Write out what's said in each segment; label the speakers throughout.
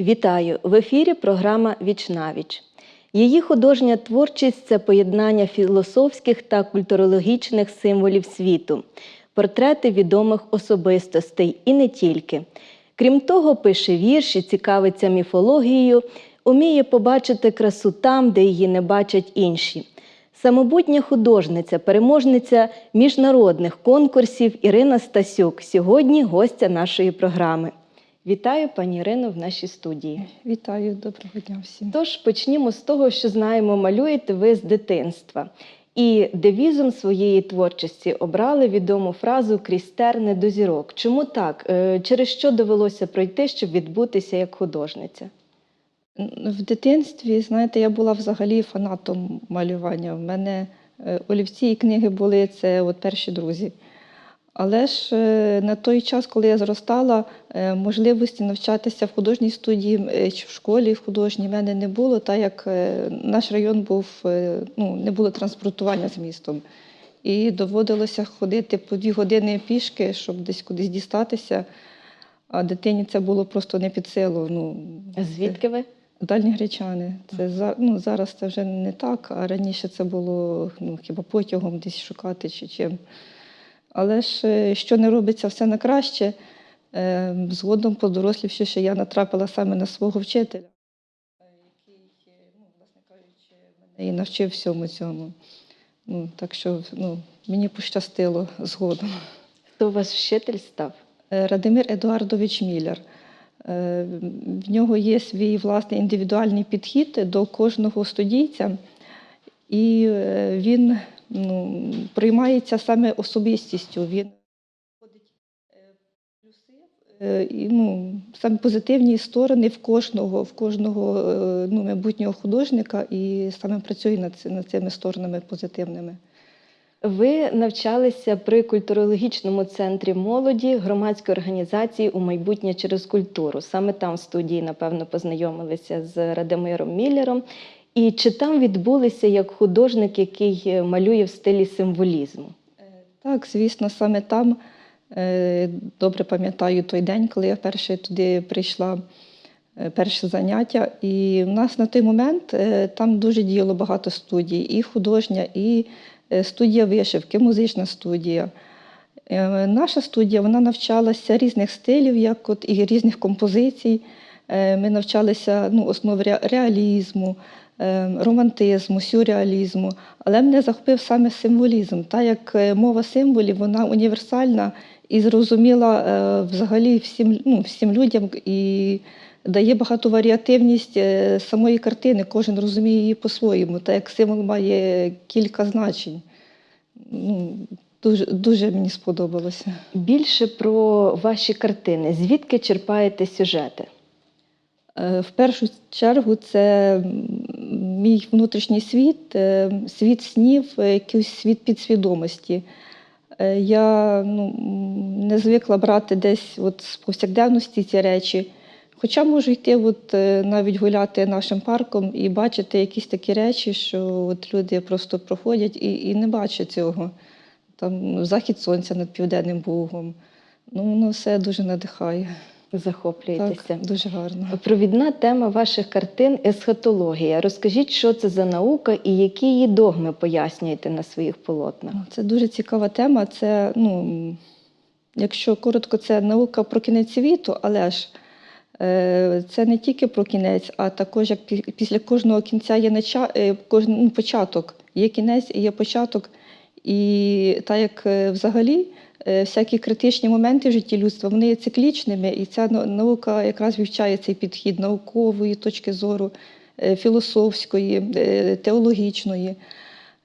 Speaker 1: Вітаю! В ефірі програма Вічнавіч. Її художня творчість це поєднання філософських та культурологічних символів світу, портрети відомих особистостей і не тільки. Крім того, пише вірші, цікавиться міфологією, уміє побачити красу там, де її не бачать інші. Самобутня художниця, переможниця міжнародних конкурсів Ірина Стасюк. Сьогодні гостя нашої програми. Вітаю пані Ірино в нашій студії.
Speaker 2: Вітаю, доброго дня всім.
Speaker 1: Тож почнімо з того, що знаємо, малюєте ви з дитинства. І девізом своєї творчості обрали відому фразу крізь терни до зірок. Чому так? Е, Через що довелося пройти, щоб відбутися як художниця?
Speaker 2: В дитинстві, знаєте, я була взагалі фанатом малювання. У мене е, олівці і книги були це от перші друзі. Але ж е, на той час, коли я зростала, е, можливості навчатися в художній студії е, чи в школі в художній в мене не було, так як наш район був, ну, не було транспортування з містом. І доводилося ходити по дві години пішки, щоб десь кудись дістатися. А дитині це було просто не під силу. Ну,
Speaker 1: Звідки ви?
Speaker 2: Дальні гречани. Це ну зараз це вже не так, а раніше це було ну, хіба потягом десь шукати чи чим. Але ж е, що не робиться все на краще, е, згодом подорослівши, що я натрапила саме на свого вчителя, який, е, ну, власне кажучи, мене і навчив всьому цьому. Ну, так що ну, мені пощастило згодом.
Speaker 1: Хто у вас вчитель став?
Speaker 2: Радимир Едуардович Міляр. Е, В нього є свій власний індивідуальний підхід до кожного студійця, і він ну, приймається саме особистістю. Він е, е, і ну, саме позитивні сторони в кожного, в кожного е, ну, майбутнього художника, і саме працює над, над цими сторонами позитивними.
Speaker 1: Ви навчалися при культурологічному центрі молоді громадської організації у майбутнє через культуру. Саме там в студії, напевно, познайомилися з Радимиром Міллером. І чи там відбулися як художник, який е, малює в стилі символізму?
Speaker 2: Так, звісно, саме там е, добре пам'ятаю той день, коли я вперше туди прийшла, е, перше заняття. І в нас на той момент е, там дуже діяло багато студій, і художня, і е, студія вишивки, музична студія. Е, Наша студія вона навчалася різних стилів, як от і різних композицій. Е, Ми навчалися ну, основ реалізму, е, романтизму, сюрреалізму. Але мене захопив саме символізм. Та як е, мова символів, вона універсальна і зрозуміла е, взагалі всім, ну, всім людям і дає багату варіативність е, самої картини. Кожен розуміє її по-своєму. Та як символ має кілька значень. Ну, дуже, дуже мені сподобалося.
Speaker 1: Більше про ваші картини. Звідки черпаєте сюжети?
Speaker 2: Е, В першу чергу це мій внутрішній світ, е, світ снів, е, якийсь світ підсвідомості. Я ну, не звикла брати десь от з повсякденності ці речі. Хоча можу йти от, навіть гуляти нашим парком і бачити якісь такі речі, що от люди просто проходять і, і не бачать цього. Там захід сонця над Південним Бугом. Ну, воно все дуже надихає.
Speaker 1: Захоплюєтеся?
Speaker 2: Так, дуже гарно.
Speaker 1: Провідна тема ваших картин есхатологія. Розкажіть, що це за наука і які її догми пояснюєте на своїх полотнах?
Speaker 2: Це дуже цікава тема. Це, ну, якщо коротко, це наука про кінець світу, але ж е, це не тільки про кінець, а також як після кожного кінця є нача, е, кожен, ну, початок. Є кінець і є початок. І так як е, взагалі всякі критичні моменти в житті людства вони є циклічними, і ця наука якраз вивчає цей підхід наукової точки зору, е, філософської, е, теологічної.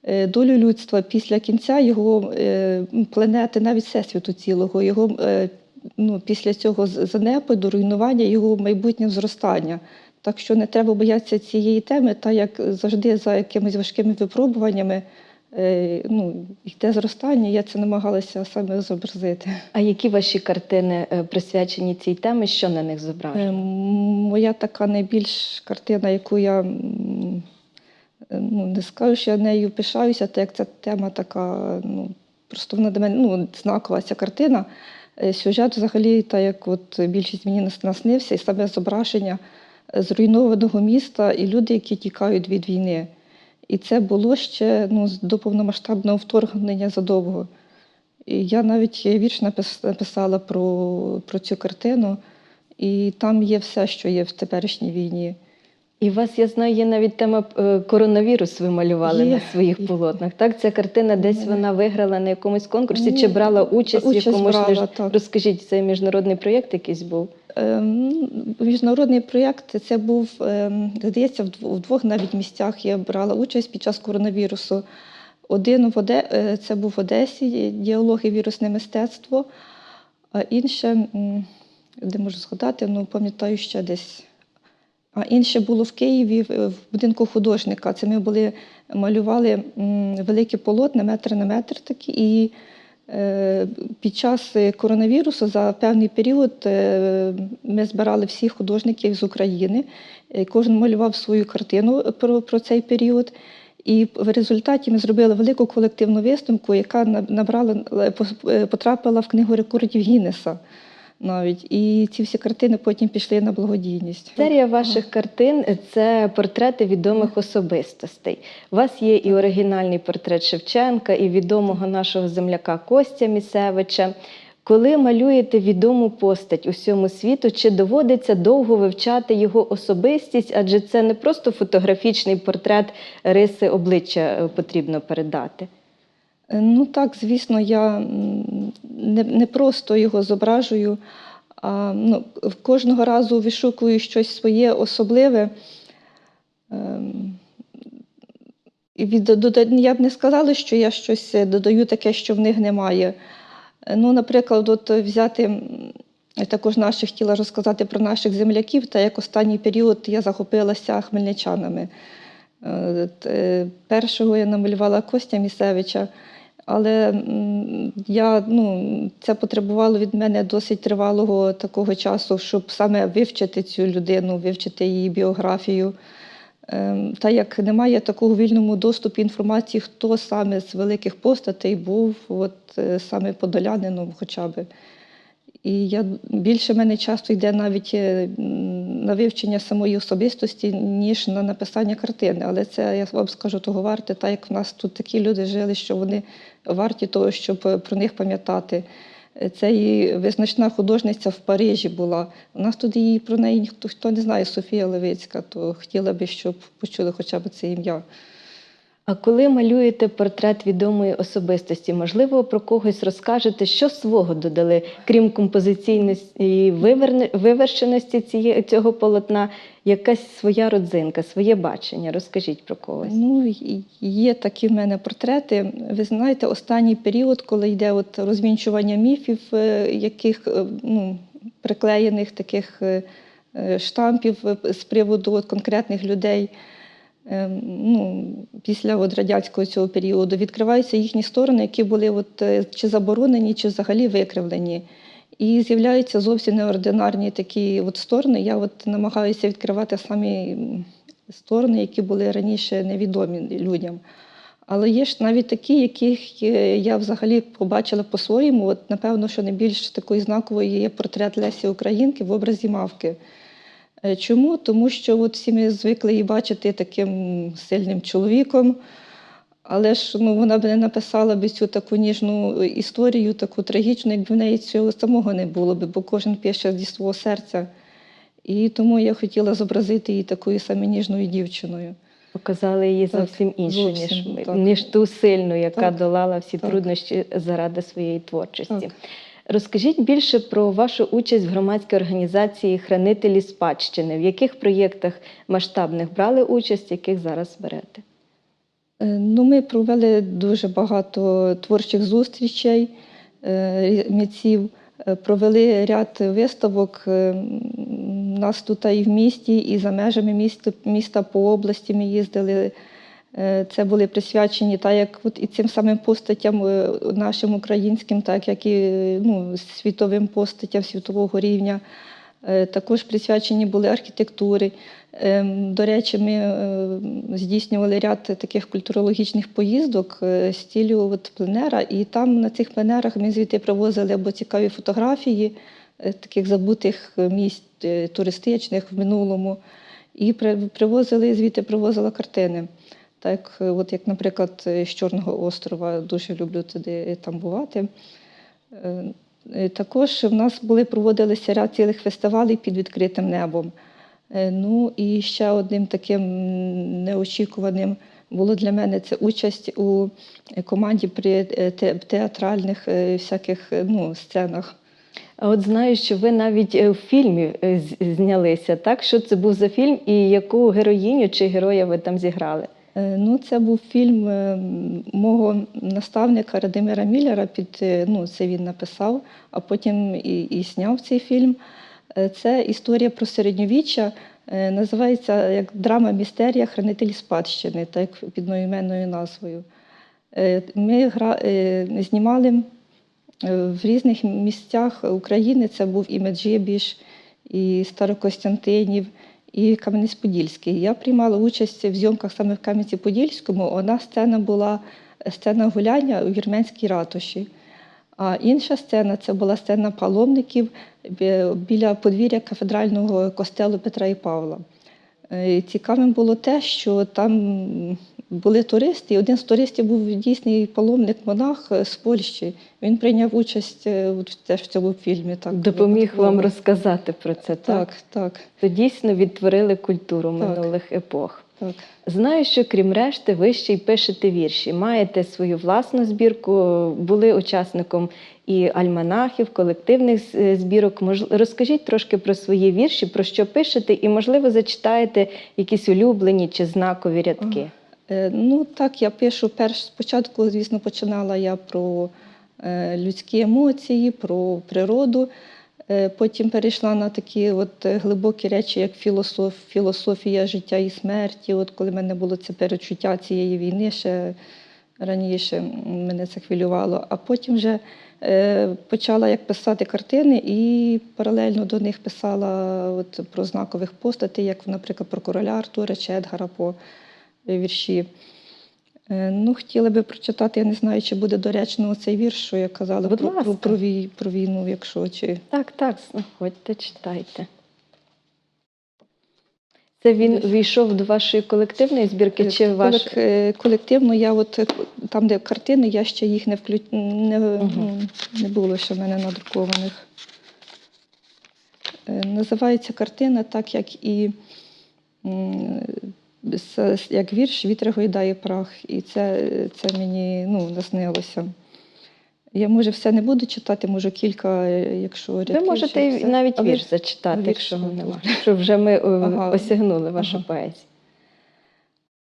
Speaker 2: Е, Долю людства після кінця його е, планети, навіть всесвіту цілого, його е, ну, після цього занепаду, руйнування, його майбутнє зростання. Так що не треба боятися цієї теми, та як завжди за якимись важкими випробуваннями е, ну, йде зростання, я це намагалася саме зобразити.
Speaker 1: А які ваші картини е, присвячені цій темі? Що на них
Speaker 2: Е,
Speaker 1: зображено?
Speaker 2: Моя така найбільш картина, яку я е, ну, не скажу, що я нею пишаюся, так як ця тема така, ну, просто вона для мене ну, знакова ця картина. Е, Сюжет взагалі, так як от більшість мені наснився, і саме зображення зруйнованого міста і люди, які тікають від війни. І це було ще ну, до повномасштабного вторгнення задовго. І я навіть вірш напис- написала про, про цю картину, і там є все, що є в теперішній війні.
Speaker 1: І у вас, я знаю, є навіть тема е, коронавірус, ви малювали
Speaker 2: Є.
Speaker 1: на своїх полотнах. Так, ця картина десь вона виграла на якомусь конкурсі
Speaker 2: Ні,
Speaker 1: чи брала участь,
Speaker 2: участь
Speaker 1: в якомусь
Speaker 2: брала, так.
Speaker 1: Розкажіть, це міжнародний проєкт якийсь був?
Speaker 2: Ем, Міжнародний проєкт це був, ем, здається, в дв- в двох навіть місцях я брала участь під час коронавірусу. Один в Оде... е, це був в Одесі, діалог і вірусне мистецтво, а інше, де можу згадати, ну пам'ятаю ще десь. А інше було в Києві в будинку художника. Це ми були, малювали великі полотна, метр на метр такі. І е, під час коронавірусу за певний період е, ми збирали всіх художників з України. Е, Кожен малював свою картину про, про цей період. І в результаті ми зробили велику колективну виставку, яка набрала потрапила в книгу рекордів Гіннеса навіть. І ці всі картини потім пішли на благодійність.
Speaker 1: Серія ваших картин це портрети відомих особистостей. У вас є і оригінальний портрет Шевченка, і відомого нашого земляка Костя Місевича. Коли малюєте відому постать усьому світу, чи доводиться довго вивчати його особистість, адже це не просто фотографічний портрет риси обличчя е, потрібно передати.
Speaker 2: Е, Ну так, звісно, я не, не просто його зображую, а ну, кожного разу вишукую щось своє особливе. Ем, від, я б не сказала, що я щось е, додаю таке, що в них немає. Е, Ну, наприклад, от взяти також наших хотіла розказати про наших земляків, та як останній період я захопилася хмельничанами. Першого я намалювала Костя Місевича, але я, ну, це потребувало від мене досить тривалого такого часу, щоб саме вивчити цю людину, вивчити її біографію. Ем, Та як немає такого вільному доступі інформації, хто саме з великих постатей був от, е, саме подолянином хоча б. І я більше мене часто йде навіть е, на вивчення самої особистості, ніж на написання картини. Але це я вам скажу того варте, так як в нас тут такі люди жили, що вони варті того, щоб е, про них пам'ятати. Е, Це і визначна художниця в Парижі була. У нас тут її про неї ніхто хто не знає, Софія Левицька, то хотіла би, щоб почули хоча б це ім'я.
Speaker 1: А коли малюєте портрет відомої особистості, можливо, про когось розкажете, що свого додали, крім композиційності і вивершеності цієї, цього полотна, якась своя родзинка, своє бачення. Розкажіть про когось.
Speaker 2: Ну, є такі в мене портрети. Ви знаєте, останній період, коли йде от розвінчування міфів, е, яких е, ну, приклеєних таких е, штампів з приводу от конкретних людей. Е, Ну, після от радянського цього періоду відкриваються їхні сторони, які були от, е, чи заборонені, чи взагалі викривлені. І з'являються зовсім неординарні такі от сторони. Я от намагаюся відкривати самі сторони, які були раніше невідомі людям. Але є ж навіть такі, яких е, я взагалі побачила по-своєму. От, напевно, що найбільш такою знаковою є портрет Лесі Українки в образі мавки. Е, Чому? Тому що от всі ми звикли її бачити таким сильним чоловіком. Але ж ну, вона б не написала б цю таку ніжну історію, таку трагічну, якби в неї цього самого не було б, бо кожен пише зі свого серця. І тому я хотіла зобразити її такою саме ніжною дівчиною.
Speaker 1: Показали її
Speaker 2: Так,
Speaker 1: зовсім іншу, ніж,
Speaker 2: так.
Speaker 1: ніж ту сильну, яка
Speaker 2: Так,
Speaker 1: долала всі
Speaker 2: так.
Speaker 1: труднощі заради своєї творчості.
Speaker 2: Так.
Speaker 1: Розкажіть більше про вашу участь в громадській організації Хранителі спадщини. В яких проєктах масштабних брали участь, яких зараз берете?
Speaker 2: Е, Ну, ми провели дуже багато творчих зустрічей е, митців, е, провели ряд виставок. У нас тут і в місті, і за межами міста, міста по області ми їздили. Е, Це були присвячені так, як от і цим самим постатям е, нашим українським, так як і ну, світовим постатям світового рівня. Е, Також присвячені були архітектури. Ем, До речі, ми здійснювали ряд таких культурологічних поїздок стилю от пленера, і там на цих пленерах ми звідти привозили або цікаві фотографії, таких забутих місць туристичних в минулому. І привозили, звідти привозила картини. Так, е, от як, наприклад, е, з Чорного острова, дуже люблю туди е, там бувати. Також в нас були проводилися ряд цілих фестивалів під відкритим небом. Ну і ще одним таким неочікуваним було для мене це участь у команді при театральних всяких ну, сценах.
Speaker 1: А от знаю, що ви навіть в фільмі знялися, так? Що це був за фільм і яку героїню чи героя ви там зіграли?
Speaker 2: Е, Ну, це був фільм е, мого наставника Радимира Міллера. Під, е, ну, це він написав, а потім і, і зняв цей фільм. Це історія про середньовіччя. Називається як драма містерія Хранитель спадщини, так під одноіменною назвою. Ми гра... знімали в різних місцях України. Це був і Меджибіж, і Старокостянтинів, і Кам'янець-Подільський. Я приймала участь в зйомках саме в Кам'янці-Подільському. Одна сцена була е, сцена гуляння у вірменській ратуші. А інша сцена це була сцена паломників біля подвір'я кафедрального костелу Петра і Павла. Е, Цікавим було те, що там були туристи, і один з туристів був дійсний паломник-монах е, з Польщі. Він прийняв участь е, теж в цьому фільмі. Так,
Speaker 1: Допоміг
Speaker 2: так,
Speaker 1: вам розказати про це, так?
Speaker 2: Так, так,
Speaker 1: То дійсно відтворили культуру
Speaker 2: Так.
Speaker 1: минулих епох.
Speaker 2: Так.
Speaker 1: Знаю, що крім решти, ви ще й пишете вірші. Маєте свою власну збірку, були учасником і альманахів, колективних е, збірок. Розкажіть трошки про свої вірші, про що пишете, і, можливо, зачитаєте якісь улюблені чи знакові рядки.
Speaker 2: Е, Ну так, я пишу перш спочатку, звісно, починала я про е, людські емоції, про природу. Е, Потім перейшла на такі от е, глибокі речі, як філософ, філософія життя і смерті. От коли в мене було це перечуття цієї війни, ще раніше мене це хвилювало. А потім вже е, почала як писати картини і паралельно до них писала от, про знакових постатей, як, наприклад, про короля Артура чи Едгара По вірші. Е, Ну, хотіла би прочитати, я не знаю, чи буде доречно цей вірш, що я казала
Speaker 1: Будь
Speaker 2: про, про,
Speaker 1: ласка.
Speaker 2: про, вій- про війну, якщо чи.
Speaker 1: Так, так, знаходьте, читайте. Це він війшов до вашої колективної збірки чи ваш.
Speaker 2: Е, колективно, я от е, там, де картини, я ще їх не вклю... не, ну, не було ще в мене надрукованих. Е, Називається картина так, як і м, як вірш Вітер гойдає прах. І це, це мені ну, наснилося. Я може все не буду читати, можу кілька, якщо
Speaker 1: Ви можете
Speaker 2: все.
Speaker 1: навіть
Speaker 2: А ви-
Speaker 1: вірш зачитати,
Speaker 2: вірш
Speaker 1: якщо вам немає. Щоб вже ми е,
Speaker 2: Ага.
Speaker 1: осягнули вашу
Speaker 2: Ага.
Speaker 1: поезію.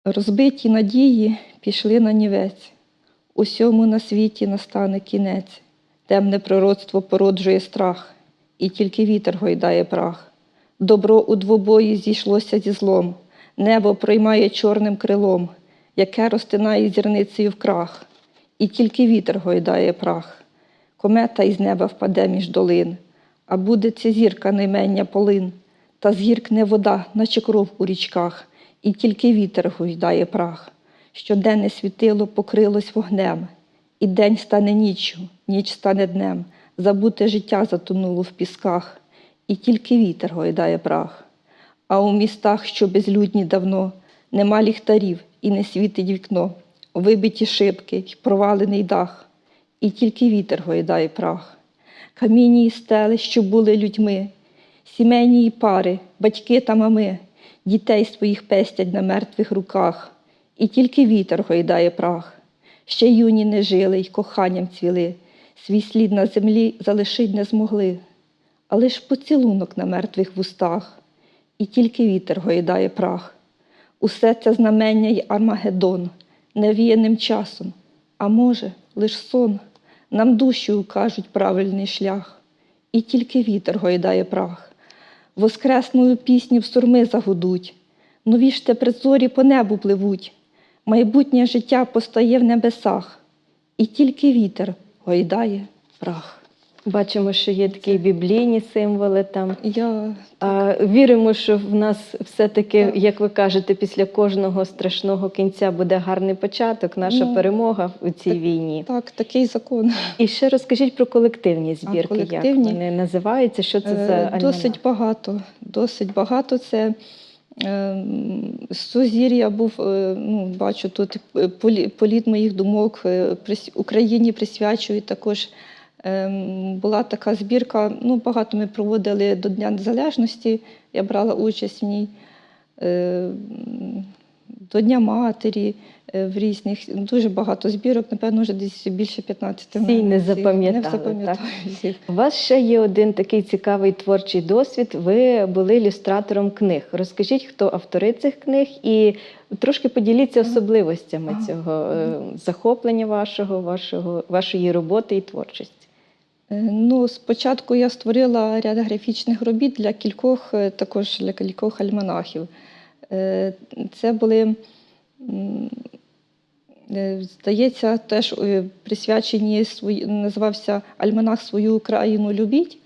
Speaker 2: Розбиті надії пішли на нівець. Усьому на світі настане кінець. Темне пророцтво породжує страх, і тільки вітер гойдає прах. Добро у двобої зійшлося зі злом, небо проймає чорним крилом, яке розтинає зірницею в крах, і тільки вітер гойдає прах. Комета із неба впаде між долин, а буде ця зірка наймення полин, та згіркне вода, наче кров у річках, і тільки вітер гойдає прах. Щоденне світило покрилось вогнем, і день стане ніччю, ніч стане днем, забуте життя затонуло в пісках, і тільки вітер гойдає прах. А у містах, що безлюдні давно, нема ліхтарів і не світить вікно, вибиті шибки й провалений дах, і тільки вітер гойдає прах. Камінні і стели, що були людьми, сімейні і пари, батьки та мами, дітей своїх пестять на мертвих руках, і тільки вітер гойдає прах. Ще юні не жили й коханням цвіли, свій слід на землі залишить не змогли, а лиш поцілунок на мертвих вустах, і тільки вітер гойдає прах. Усе це знамення й Армагеддон, невіяним часом, а може, лиш сон, нам душі укажуть правильний шлях, і тільки вітер гойдає прах. Воскресною пісню в сурми загудуть, нові ж тепер зорі по небу пливуть, майбутнє життя постає в небесах, і тільки вітер гойдає прах.
Speaker 1: Бачимо, що є такі біблійні символи там.
Speaker 2: Я
Speaker 1: А віримо, що в нас все-таки,
Speaker 2: Так.
Speaker 1: як ви кажете, після кожного страшного кінця буде гарний початок, наша
Speaker 2: Ну,
Speaker 1: перемога у цій
Speaker 2: так.
Speaker 1: війні.
Speaker 2: так, такий закон.
Speaker 1: І ще розкажіть про колективні збірки,
Speaker 2: колективні?
Speaker 1: як вони називаються, що це за
Speaker 2: Е,
Speaker 1: альманах?
Speaker 2: Досить багато. Досить багато. Це е, сузір'я був, е, ну, бачу, тут політ моїх думок Україні присвячують також. Е, Була така збірка, ну, багато ми проводили до Дня Незалежності, я брала участь в ній. Е, До Дня Матері е, в різних, дуже багато збірок, напевно, вже десь більше 15 в
Speaker 1: Всі
Speaker 2: мене
Speaker 1: не запам'ятали,
Speaker 2: Не всіх.
Speaker 1: У вас ще є один такий цікавий творчий досвід. Ви були ілюстратором книг. Розкажіть, хто автори цих книг, і трошки поділіться особливостями цього е, захоплення вашого, вашого, вашої роботи і творчості.
Speaker 2: Е, Ну, спочатку я створила ряд графічних робіт для кількох, е, також для кількох альманахів. Е, Це були, здається, теж присвячені називався Альманах свою Україну любіть,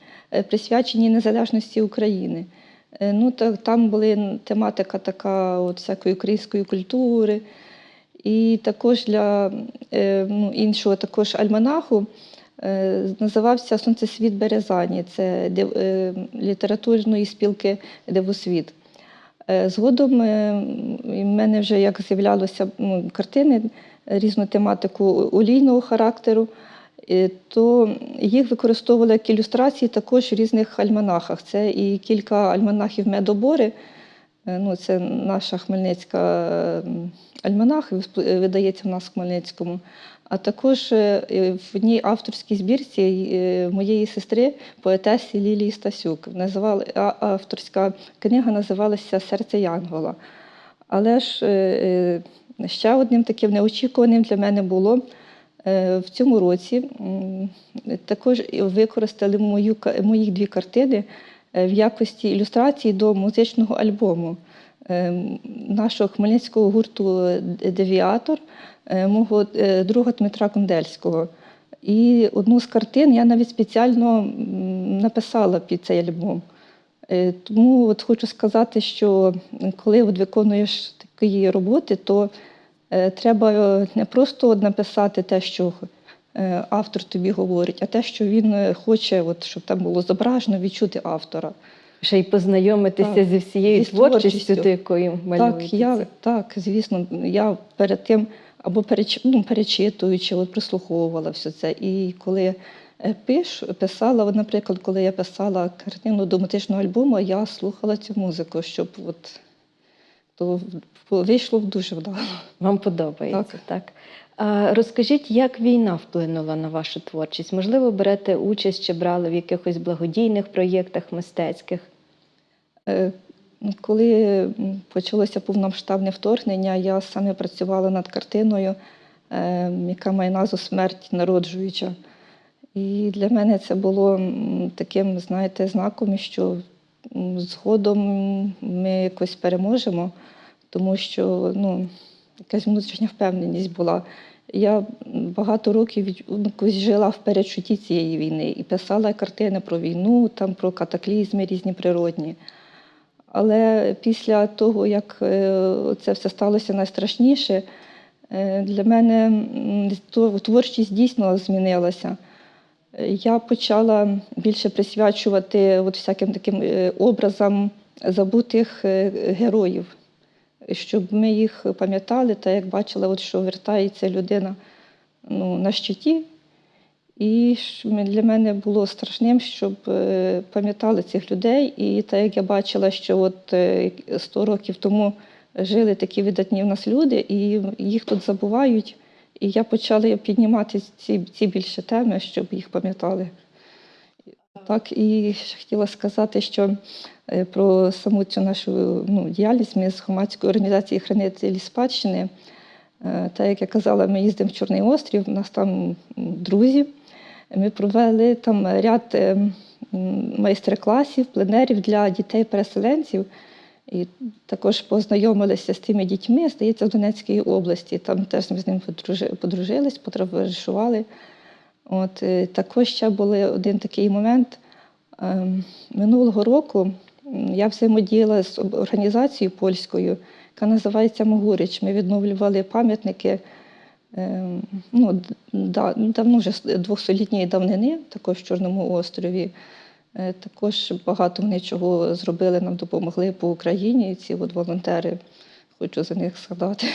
Speaker 2: присвячені незалежності України. Ну, та, там була тематика така от всякої української культури. І також для ну, іншого також альманаху називався Сонцесвіт Березані. Це е, літературної спілки Дивосвіт. Е, Згодом е, в мене вже як з'являлися картини різну тематику олійного характеру, е, то їх використовували як ілюстрації також в різних альманахах. Це і кілька альманахів медобори. Е, Ну, це наша Хмельницька е, альманах, е, видається в нас в Хмельницькому. А також е, е, в одній авторській збірці е, моєї сестри, поетесі Лілії Стасюк. Авторська книга називалася Серце Янгола. Але ж ще одним таким неочікуваним для мене було в цьому році також використали мою, ка- мої дві картини в якості ілюстрації до музичного альбому е, нашого хмельницького гурту Девіатор, мого е, друга Дмитра Кундельського. І одну з картин я навіть спеціально написала під цей альбом. Е, Тому от хочу сказати, що коли от виконуєш такі роботи, то е, треба е, не просто написати те, що е, автор тобі говорить, а те, що він е, хоче, от, щоб там було зображено, відчути автора.
Speaker 1: Ще й познайомитися
Speaker 2: Так,
Speaker 1: зі всією
Speaker 2: зі
Speaker 1: творчістю,
Speaker 2: творчістю.
Speaker 1: до якої малюєте.
Speaker 2: Так, я, так, звісно, я перед тим або переч, ну, перечитуючи, от прислуховувала все це. І коли е, пиш, писала, от, наприклад, коли я писала картину до музичного альбому, я слухала цю музику, щоб от, то вийшло дуже вдало.
Speaker 1: Вам подобається, так. А розкажіть, як війна вплинула на вашу творчість? Можливо, берете участь чи брали в якихось благодійних проєктах мистецьких?
Speaker 2: Коли почалося повномасштабне вторгнення, я саме працювала над картиною, е, яка має назву Смерть народжуюча. І для мене це було таким, знаєте, знаком, що згодом ми якось переможемо, тому що ну, якась внутрішня впевненість була. Я багато років ну, жила в передчутті цієї війни і писала картини про війну, там, про катаклізми різні природні. Але після того, як е, це все сталося найстрашніше, е, для мене творчість дійсно змінилася. Я почала більше присвячувати от всяким таким е, образам забутих героїв, щоб ми їх пам'ятали, та як бачила, от, що вертається людина ну, на щиті. І для мене було страшним, щоб е, пам'ятали цих людей. І так як я бачила, що от е, 100 років тому жили такі видатні в нас люди, і їх тут забувають. І я почала піднімати ці, ці більше теми, щоб їх пам'ятали. Так, і хотіла сказати, що е, про саму цю нашу ну, діяльність ми з громадської організації хранителі спадщини. Е, Так як я казала, ми їздимо в Чорний острів, у нас там друзі. Ми провели там ряд е, майстер-класів, пленерів для дітей-переселенців. І також познайомилися з тими дітьми, здається, в Донецькій області. Там теж ми з ними подружились, потоваришували. От, е, також ще був один такий момент. Ем, Минулого року я взаємодіяла з організацією польською, яка називається Могурич. Ми відновлювали пам'ятники ну, да, давно вже двохсолітньої давнини, також в Чорному острові. Е, Також багато вони чого зробили, нам допомогли по Україні. Ці от волонтери, хочу за них згадати.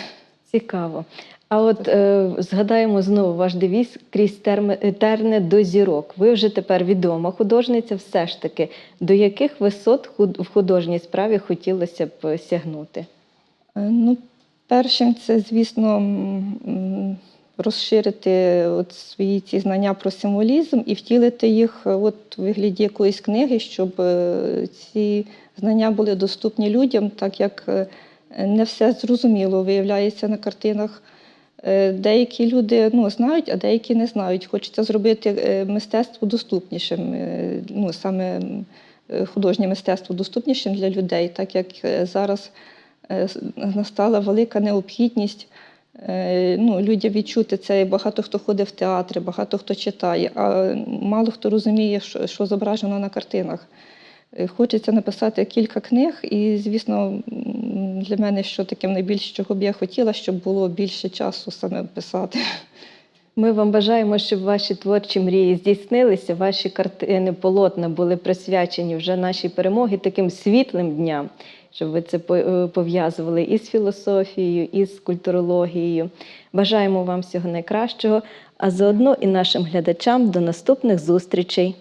Speaker 1: Цікаво. А от е, згадаємо знову ваш девіз крізь терми- е, терни до зірок. Ви вже тепер відома художниця, все ж таки. До яких висот в художній справі хотілося б сягнути?
Speaker 2: Е, Ну, першим це, звісно, розширити от свої ці знання про символізм і втілити їх е, от у вигляді якоїсь книги, щоб е, ці знання були доступні людям, так як е, не все зрозуміло виявляється на картинах. Деякі люди ну, знають, а деякі не знають. Хочеться зробити мистецтво доступнішим, ну, саме художнє мистецтво доступнішим для людей, так як зараз настала велика необхідність е, ну, людям відчути це. Багато хто ходить в театри, багато хто читає, а мало хто розуміє, що, що зображено на картинах. Е, Хочеться написати кілька книг, і, звісно, для мене що таким найбільше, чого б я хотіла, щоб було більше часу саме писати.
Speaker 1: Ми вам бажаємо, щоб ваші творчі мрії здійснилися, ваші картини, полотна були присвячені вже нашій перемогі таким світлим дням, щоб ви це е, пов'язували і з філософією, і з культурологією. Бажаємо вам всього найкращого, а заодно і нашим глядачам до наступних зустрічей.